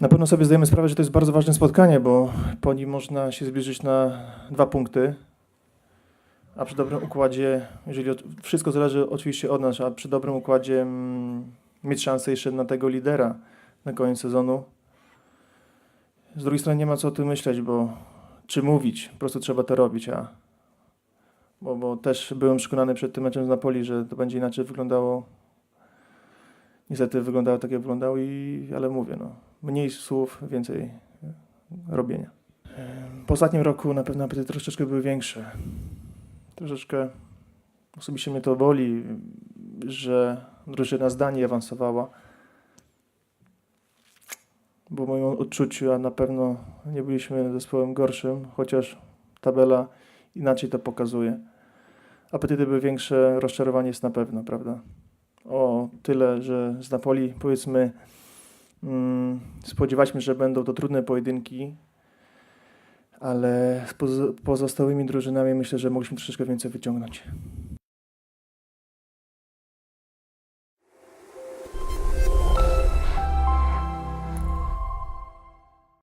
Na pewno sobie zdajemy sprawę, że to jest bardzo ważne spotkanie, bo po nim można się zbliżyć na dwa punkty. A przy dobrym układzie, jeżeli od, wszystko zależy oczywiście od nas, a przy dobrym układzie mm, mieć szansę jeszcze na tego lidera na koniec sezonu. Z drugiej strony nie ma co o tym myśleć, bo czy mówić, po prostu trzeba to robić, a bo, bo też byłem przekonany przed tym meczem z Napoli, że to będzie inaczej wyglądało. Niestety wyglądało tak, jak wyglądało, i, ale mówię, no, mniej słów, więcej e, robienia. E, Po ostatnim roku na pewno apetyty troszeczkę były większe. Troszeczkę osobiście mnie to boli, że drużyna zdanie awansowała. Bo w moim odczuciu, a na pewno nie byliśmy zespołem gorszym, chociaż tabela inaczej to pokazuje. Apetyty były większe, rozczarowanie jest na pewno, prawda? O tyle, że z Napoli powiedzmy mm, spodziewaliśmy, że będą to trudne pojedynki, ale z pozo- pozostałymi drużynami myślę, że mogliśmy troszeczkę więcej wyciągnąć.